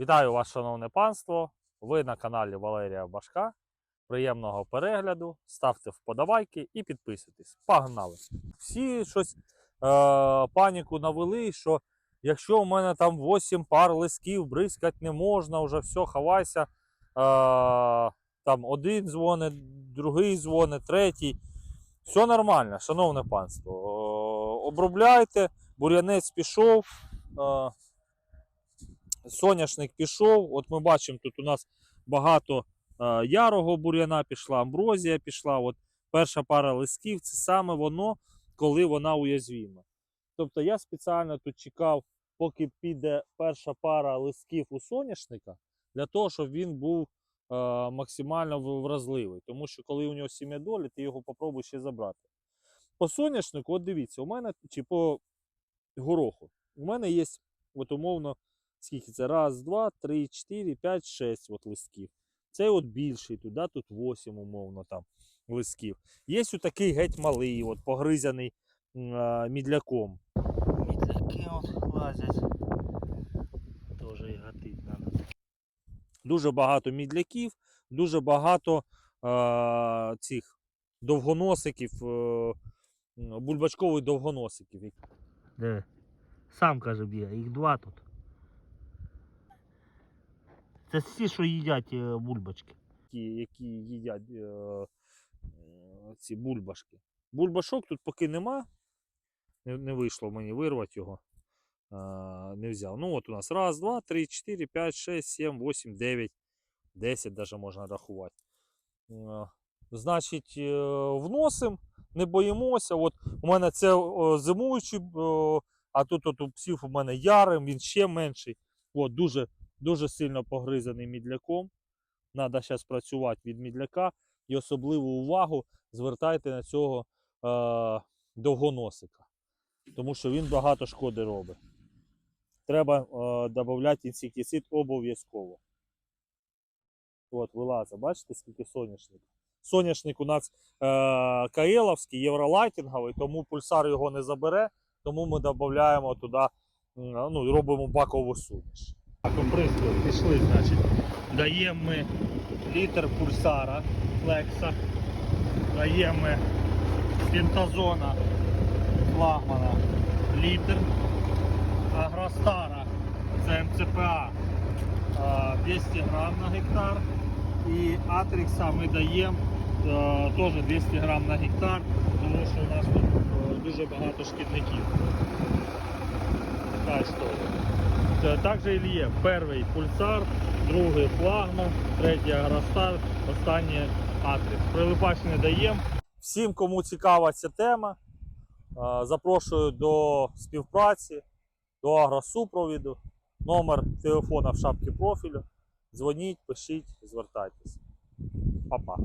Вітаю вас, шановне панство. Ви на каналі Валерія Башка. Приємного перегляду, ставте вподобайки і підписуйтесь. Погнали! Всі щось е, паніку навели, що якщо у мене там 8 пар лисків, бризкати не можна, вже все, ховайся. Е, там один дзвонить, другий дзвонить, третій. Все нормально, шановне панство. Е, обробляйте, бур'янець пішов. Е, соняшник пішов. От ми бачимо, тут у нас багато е, ярого бур'яна пішла, амброзія пішла. От перша пара листків це саме воно, коли вона уязвіма. Тобто я спеціально тут чекав, поки піде перша пара листків у соняшника, для того, щоб він був е, максимально вразливий. Тому що коли у нього сім'я долі, ти його попробуй ще забрати. По соняшнику, от дивіться, у мене чи по гороху, у мене є от умовно скільки це? Раз, два, три, чотири, п'ять, шесть от листків. Цей от більший, туди тут 8, умовно там листків. Є такий геть малий, от погризаний а, мідляком. Мідляки от лазять. Теж і гатить надо. Дуже багато мідляків, дуже багато а, цих довгоносиків, е, м, бульбачкових довгоносиків. Де? Сам каже б'є, їх два тут. Це всі, що їдять е, бульбочки. які, які їдять е, е, ці бульбашки. Бульбашок тут поки нема. Не, не вийшло мені вирвати його. Е, не взяв. Ну от у нас раз, два, три, чотири, п'ять, шесть, сім, вісім, дев'ять, десять даже можна рахувати. Е, значить, е, вносимо, не боїмося. От у мене це е, зимуючий, е, а тут от у псів у мене ярим, він ще менший. От, дуже, дуже сильно погризаний мідляком. Треба зараз працювати від мідляка і особливу увагу звертайте на цього е, довгоносика, тому що він багато шкоди робить. Треба е, додати інсектицид обов'язково. От, вилазить, бачите, скільки соняшник. Соняшник у нас е, каеловський, євролайтинговий, тому пульсар його не забере, тому ми додаємо туди, ну, робимо бакову суміш. Так, пішли, значить. Даємо ми літр пульсара флекса, даємо ми пентазона флагмана літр, агростара, це МЦПА 200 грам на гектар. І Атрікса ми даємо теж 200 грам на гектар, тому що у нас тут е, дуже багато шкідників. Така історія. Це Також Ільє. Перший пульсар, другий флагман, третій агростар, останній атрикс. Прилипач не даємо. Всім, кому цікава ця тема, е, запрошую до співпраці, до агросупровіду. Номер телефона в шапці профілю. Дзвоніть, пишіть, звертайтесь. Па-па.